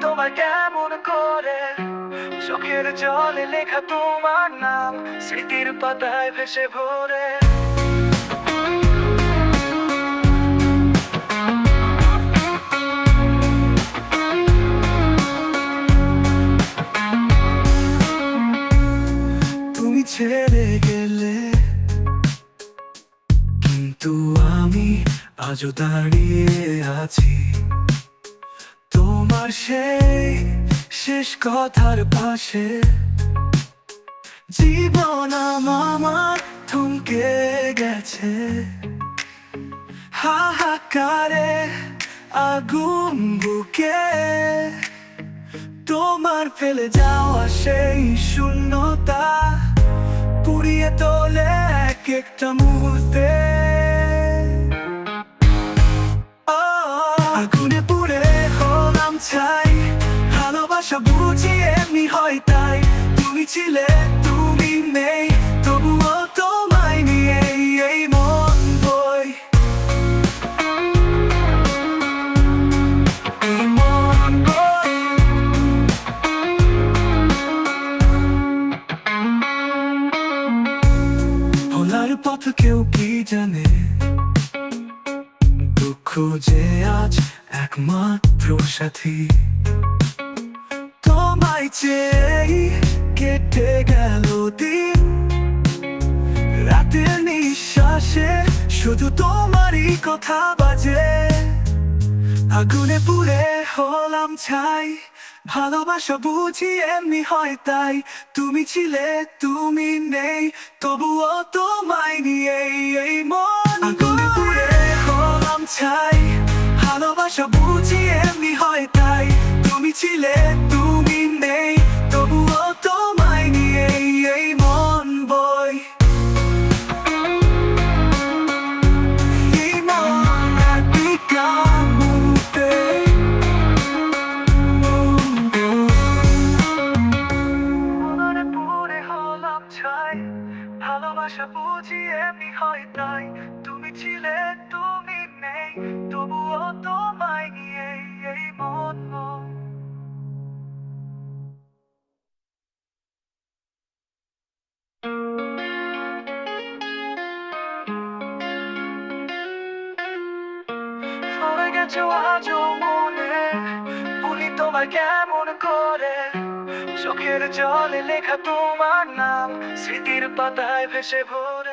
তোমায় কেমন করে? লেখা তোমার নাম স্মৃতির ভেসে ভরে। তুমি ছেড়ে গেলে কিন্তু আমি আজও দাঁড়িয়ে আছি। তোমার সেই শেষ কথার পাশে। জীবন আমার থমকে গেছে। হাহাকারে আগুন বুকে। তোমার ফেলে যাওয়া সেই শূন্যতা পুড়িয়ে তোলে এক একটা মুহূর্তে। হয় তাই তুমি ছিলে, তুমি নেই, তবুও তোমায় নিয়ে এই মন বই। মন পথ কেউ কি জানে? দুঃখ যে আজ একমাত্র সাথী। তোমায় চেয়ে কেটে গেল দিন। রাতের নিঃশ্বাসে শুধু তোমারই কথা বাজে। আগুনে পুড়ে হলাম ছাই, ভালোবাসা বুঝি এমনি হয় তাই। তুমি ছিলে, তুমি নেই, তবুও তোমায় নিয়ে এই মন আগুনে পুড়ে হলাম ছাই ভালোবাসা বুঝি এমনি হয় তাই। তুমি ছিলে, তুমি নেই, তবুও তোমায় নিয়ে এই মন গেছো আজও মনে, ভুলি তোমায় কেমন করে? চোখের জলে লেখা তোমার নাম স্মৃতির পাতায় ভেসে ভরে